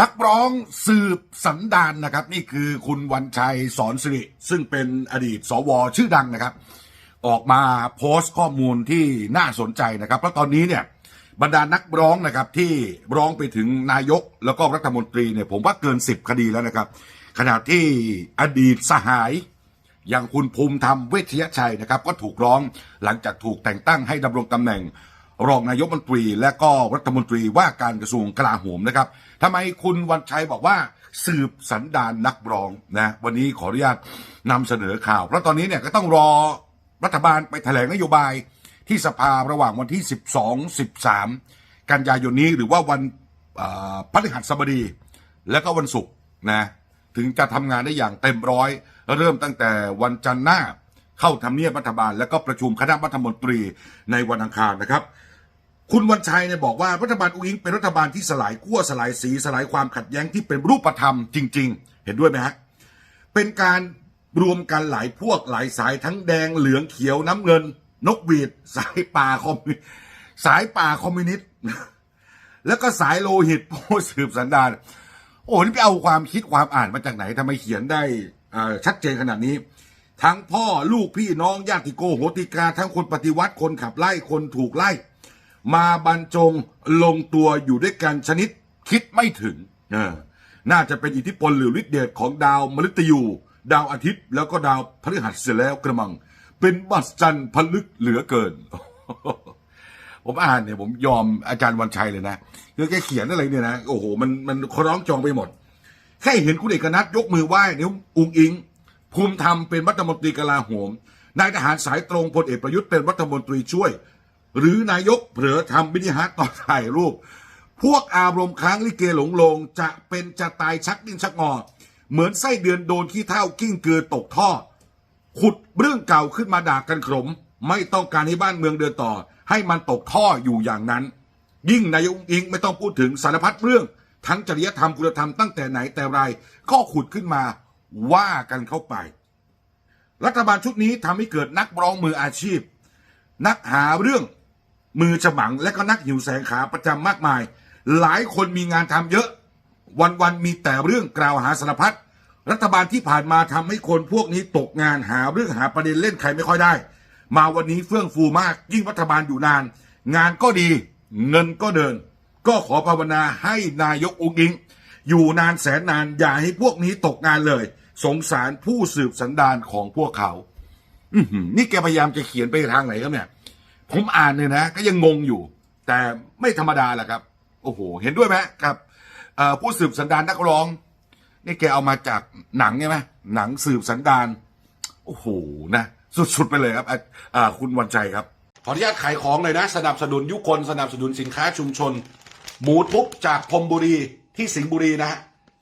นักร้องสืบสันดานนะครับ นี่คือคุณวันชัยสอนสิริซึ่งเป็นอดีตสวชื่อดังนะครับ ออกมาโพสต์ข้อมูลที่น่าสนใจนะครับ เพราะตอนนี้เนี่ยบรรดานักร้องนะครับที่ร้องไปถึงนายกแล้วก็รัฐมนตรีเนี่ยผมว่าเกิน 10 คดีแล้วนะครับ ขณะที่อดีตสหายอย่างคุณภูมิธรรมเวชยชัยนะครับ ก็ถูกร้องหลังจากถูกแต่งตั้งให้ดำรงตำแหน่ง รองนายกมนตรี และก็รัฐมนตรีว่าการกระทรวงกลาโหมนะครับทำไมคุณวันชัยบอกว่าสืบสันดานนักร้องนะวันนี้ขออนุญาตนำเสนอข่าว เพราะตอนนี้เนี่ยก็ต้องรอรัฐบาลไปแถลงนโยบายที่สภาระหว่างวันที่ 12 13 กันยายนนี้หรือว่าวันพฤหัสบดี และก็วันศุกร์นะถึงจะทำงานได้อย่างเต็มร้อย เริ่มตั้งแต่วันจันทร์หน้าเข้าทำเนียบรัฐบาล แล้วก็ประชุมคณะรัฐมนตรีในวันอังคารนะครับ คุณวันชัยเนี่ยบอกว่ารัฐบาลอุ้งอิงเป็นรัฐบาลที่สลายขั้วสลายสีสลายความขัดแย้งที่เป็นรูปธรรมจริง ๆ เห็นด้วยไหมฮะเป็นการรวมกันหลายพวกหลายสายทั้งแดงเหลืองเขียวน้ำเงิน นกหวีด สายป่าคอมสายป่าคอมมิวนิสต์แล้วก็สายโลหิตผู้สืบสันดานโอ้นี่ไปเอาความคิดความอ่านมาจากไหนทำไมเขียนได้ชัดเจนขนาดนี้ ทั้งพ่อลูกพี่น้องญาติโกโหติกาทั้งคนปฏิวัติคนขับไล่คนถูกไล่ มาบรรจงลงตัวอยู่ด้วยกันชนิดคิดไม่ถึง น่าจะเป็นอิทธิพลหรือฤทธิเดชของดาวมฤตยู ดาวอาทิตย์ แล้วก็ดาวพฤหัสเสียแล้วกระมัง เป็นบัสจันทร์พลึกเหลือเกิน ผมอ่านเนี่ยผมยอมอาจารย์วันชัยเลยนะคือแกเขียนอะไรเนี่ยนะ โอ้โห มันมันร้องจองไปหมด แค่เห็นคุณเอกนัทยกมือไหว้นิ้วอุงอิง ภูมิธรรมเป็นรัฐมนตรีกลาโหมนายทหารสายตรงพลเอกประยุทธ์เป็นรัฐมนตรีช่วย หรือนายกเผลอทำบินิฮาร์ตอนถ่ายรูป พวกอารมณ์ค้างลิเกหลงลงจะเป็นจะตายชักดิ้นชักงอ เหมือนไส้เดือนโดนขี้เท่ากิ้งเกลือตกท่อ ขุดเรื่องเก่าขึ้นมาด่ากันขมไม่ต้องการให้บ้านเมืองเดินต่อ ให้มันตกท่ออยู่อย่างนั้น ยิ่งนายกอิงไม่ต้องพูดถึงสารพัดเรื่อง ทั้งจริยธรรมคุณธรรมตั้งแต่ไหนแต่ไรก็ขุดขึ้นมาว่ากันเข้าไป รัฐบาลชุดนี้ทำให้เกิดนักร้องมืออาชีพ นักหาเรื่อง มือฉมังและก็นักหิวแสงขาประจำมากมาย หลายคนมีงานทำเยอะ วันๆมีแต่เรื่องกล่าวหาสารพัดรัฐบาลที่ผ่านมาทำให้คนพวกนี้ตกงานหาเรื่องหาประเด็นเล่นใครไม่ค่อยได้ มาวันนี้เฟื่องฟูมาก ยิ่งรัฐบาลอยู่นาน งานก็ดีเงินก็เดิน ก็ขอภาวนาให้นายกองค์อิง อยู่นานแสนนานอย่าให้พวกนี้ตกงานเลย สงสารผู้สืบสันดานของพวกเขา อืนี่แกพยายามจะเขียนไปทางไหนครับเนี่ย ผมอ่านเนี่ยนะก็ยังงงอยู่ แต่ไม่ธรรมดาแหละครับ โอ้โห เห็นด้วยไหมครับผู้สืบสันดานนักร้อง นี่แกเอามาจากหนังใช่ไหมหนังสืบสันดานโอ้โหนะ สุดๆไปเลยครับคุณวันใจครับ ขออนุญาตขายของเลยนะ สนับสนุนยุคนสนับสนุนสินค้าชุมชน หมูทุบจากพมบุรีที่สิงห์บุรีนะฮะ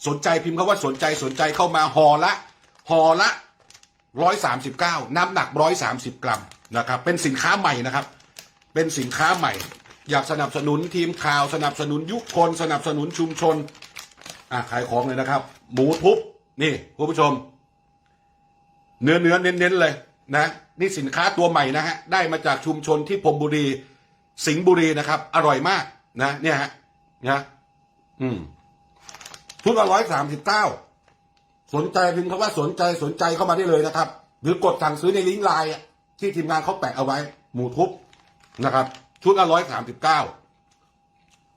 สนใจพิมพ์คำว่าสนใจสนใจเข้ามาห่อละห่อละร้อยสามสิบเก้าน้ำหนักร้อยสามสิบกรัม นะครับ เป็นสินค้าใหม่นะครับ เป็นสินค้าใหม่ อยากสนับสนุนทีมข่าวสนับสนุนยุคคนสนับสนุนชุมชนอะขายของเลยนะครับ หมูทุบนี่คุณผู้ชม เนื้อเนื้อเน้นๆเลยนะนี่สินค้าตัวใหม่นะฮะได้มาจากชุมชนที่พรมบุรี สิงห์บุรีนะครับ อร่อยมากนะ เนี่ยฮะนะอืมชุดละร้อยสามสิบเก้าสนใจพิมพ์คำว่าสนใจสนใจเข้ามาได้เลยนะครับ หรือกดสั่งซื้อในลิงก์ไลน์ ที่ทีมงานเขาแปะเอาไว้ หมูทุบนะครับ ชุดละร้อยสามสิบเก้า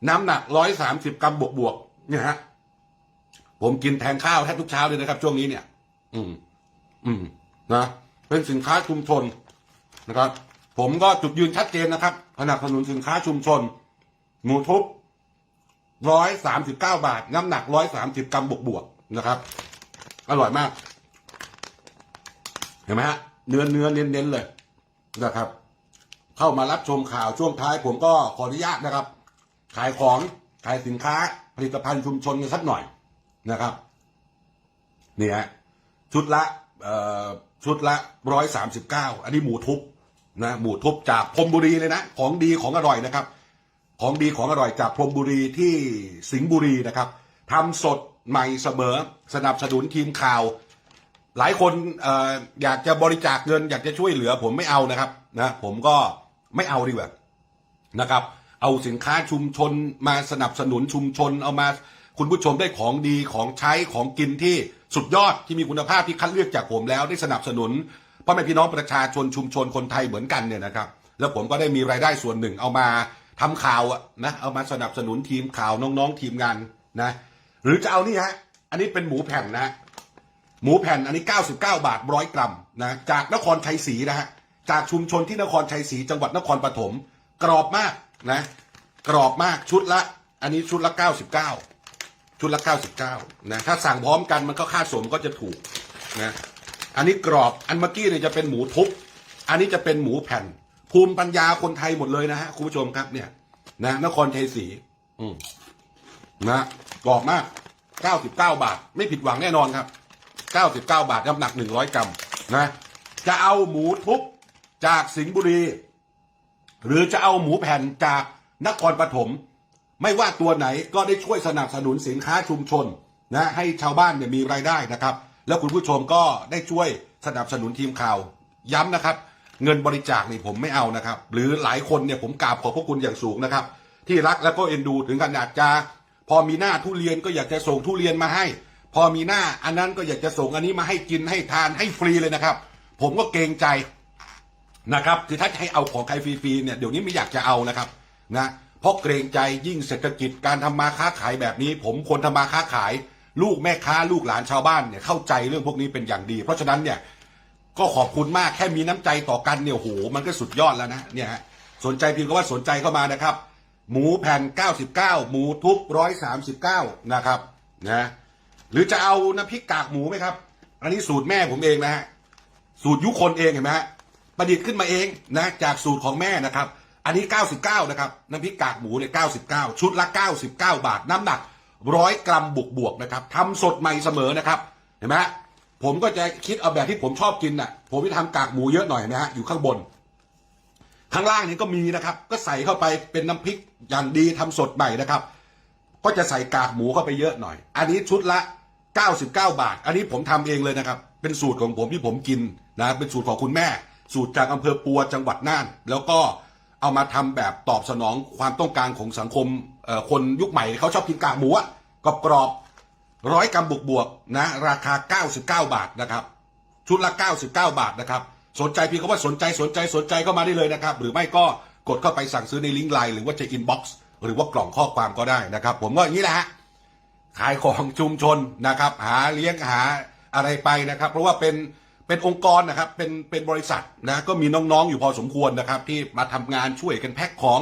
น้ำหนักร้อยสามสิบกรัมบวกบวกเนี่ยฮะ ผมกินแทนข้าวแทบทุกเช้าเลยนะครับ ช่วงนี้เนี่ย อืม อืม นะเป็นสินค้าชุมชนนะครับ ผมก็จุดยืนชัดเจนนะครับสนับสนุนสินค้าชุมชน หมูทุบร้อยสามสิบเก้าบาท น้ำหนักร้อยสามสิบกรัมบวกบวกนะครับ อร่อยมาก เห็นไหมฮะ เนื้อเนื้อเน้นเน้นๆเลยนะครับ เข้ามารับชมข่าวช่วงท้ายผมก็ขออนุญาตนะครับ ขายของขายสินค้าผลิตภัณฑ์ชุมชนกันสักหน่อยนะครับนี่ฮะชุดละเอ่อชุดละร้อยสามสิบเก้าอันนี้หมูทุบนะหมูทุบจากพรมบุรีเลยนะ ของดีของอร่อยนะครับ ของดีของอร่อยจากพรมบุรีที่สิงห์บุรีนะครับทำสดใหม่เสมอสนับสนุนทีมข่าว หลายคนออยากจะบริจาคเงิน อยากจะช่วยเหลือ ผมไม่เอานะครับนะผมก็ไม่เอาดีกว่านะครับ เอาสินค้าชุมชนมาสนับสนุนชุมชน เอามาคุณผู้ชมได้ของดีของใช้ของกินที่สุดยอดที่มีคุณภาพที่คัดเลือกจากผมแล้วได้สนับสนุนพ่อแม่พี่น้องประชาชนชุมชนคนไทยเหมือนกันเนี่ยนะครับ แล้วผมก็ได้มีรายได้ส่วนหนึ่งเอามาทำข่าวนะเอามาสนับสนุนทีมข่าวน้องๆทีมงานนะ หรือจะเอานี่ฮะอันนี้เป็นหมูแผ่นนะ หมูแผ่นอันนี้ 99 บาทร้อยกรัมนะจากนครชัยศรีนะฮะจากชุมชนที่นครชัยศรีจังหวัดนครปฐมกรอบมากนะกรอบมากชุดละ อันนี้ชุดละ 99 ชุดละ 99นะถ้าสั่งพร้อมกันมันก็ค่าส่งก็จะถูกนะอันนี้กรอบอันเมื่อกี้เนี่ยจะเป็นหมูทุบอันนี้จะเป็นหมูแผ่น ภูมิปัญญาคนไทยหมดเลยนะฮะคุณผู้ชมครับเนี่ยนะนครชัยศรีอืมนะกรอบมาก 99 บาท ไม่ผิดหวังแน่นอนครับ 99 บาทน้ำหนัก 100 กรัมนะ จะเอาหมูทุบจากสิงห์บุรี หรือจะเอาหมูแผ่นจากนครปฐมไม่ว่าตัวไหนก็ได้ช่วยสนับสนุนสินค้าชุมชนนะให้ชาวบ้านเนี่ยมีรายได้นะครับ แล้วคุณผู้ชมก็ได้ช่วยสนับสนุนทีมข่าว ย้ำนะครับ เงินบริจาคนี่ผมไม่เอานะครับ หรือหลายคนเนี่ยผมกราบขอบพระคุณอย่างสูงนะครับ ที่รักแล้วก็เอ็นดูถึงขนาดจะพอมีหน้าทุเรียนก็อยากจะส่งทุเรียนมาให้ พอมีหน้าอันนั้นก็อยากจะส่งอันนี้มาให้กินให้ทานให้ฟรีเลยนะครับ ผมก็เกรงใจนะครับคือถ้าจะให้เอาของใครฟรีๆเนี่ยเดี๋ยวนี้ไม่อยากจะเอานะครับนะเพราะเกรงใจยิ่งเศรษฐกิจการทำมาค้าขายแบบนี้ ผมคนทำมาค้าขาย ลูกแม่ค้าลูกหลานชาวบ้านเนี่ยเข้าใจเรื่องพวกนี้เป็นอย่างดี เพราะฉะนั้นเนี่ยก็ขอบคุณมากแค่มีน้ำใจต่อกันเนี่ยโหมันก็สุดยอดแล้วนะเนี่ยสนใจเพียงก็ว่าสนใจเข้ามานะครับ หมูแผ่น 99 หมูทุบ139 นะครับนะ หรือจะเอาน้ำพริกกากหมูไหมครับ อันนี้สูตรแม่ผมเองนะฮะ สูตรยุคนเองเห็นไหมฮะ ประดิษฐ์ขึ้นมาเองนะ จากสูตรของแม่นะครับ อันนี้ 99 นะครับ น้ำพริกกากหมูเนี่ย99 ชุดละ 99 บาท น้ำหนักร้อยกรัมบวกบวกนะครับทำสดใหม่เสมอนะครับ เห็นไหมฮะผมก็จะคิดเอาแบบที่ผมชอบกินน่ะ ผมจะทำกากหมูเยอะหน่อยนะฮะ อยู่ข้างบน ข้างล่างนี้ก็มีนะครับ ก็ใส่เข้าไปเป็นน้ำพริกอย่างดีทำสดใหม่นะครับ ก็จะใส่กากหมูเข้าไปเยอะหน่อย อันนี้ชุดละ 99 บาท อันนี้ผมทำเองเลยนะครับ เป็นสูตรของผมที่ผมกินนะเป็นสูตรของคุณแม่ สูตรจากอำเภอปัวจังหวัดน่าน แล้วก็เอามาทำแบบตอบสนองความต้องการของสังคมคนยุคใหม่เขาชอบกินกากหมูอะกรอบกรอบร้อยกรัมบวกบวกนะ ราคา 99 บาทนะครับ ชุดละ 99 บาทนะครับ สนใจพียงคำว่าสนใจสนใจสนใจก็มาได้เลยนะครับ หรือไม่ก็กดเข้าไปสั่งซื้อในลิงก์ไลน์หรือว่าจะอินบ็อกซ์ หรือว่ากล่องข้อความก็ได้นะครับ ผมก็อย่างนี้แหละฮะขายของชุมชนนะครับ หาเลี้ยงหาอะไรไปนะครับ เพราะว่าเป็นเป็นองค์กรนะครับเป็นเป็นบริษัทนะก็มีน้องๆอยู่พอสมควรนะครับ ที่มาทำงานช่วยกันแพ็คของ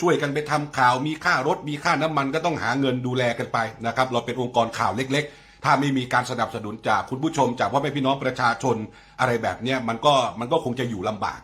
ช่วยกันไปทำข่าว มีค่ารถมีค่าน้ำมันก็ต้องหาเงินดูแลกันไปนะครับ เราเป็นองค์กรข่าวเล็ก ๆ ถ้าไม่มีการสนับสนุนจากคุณผู้ชมจากพ่อแม่พี่น้องประชาชนอะไรแบบนี้มันก็มันก็คงจะอยู่ลำบาก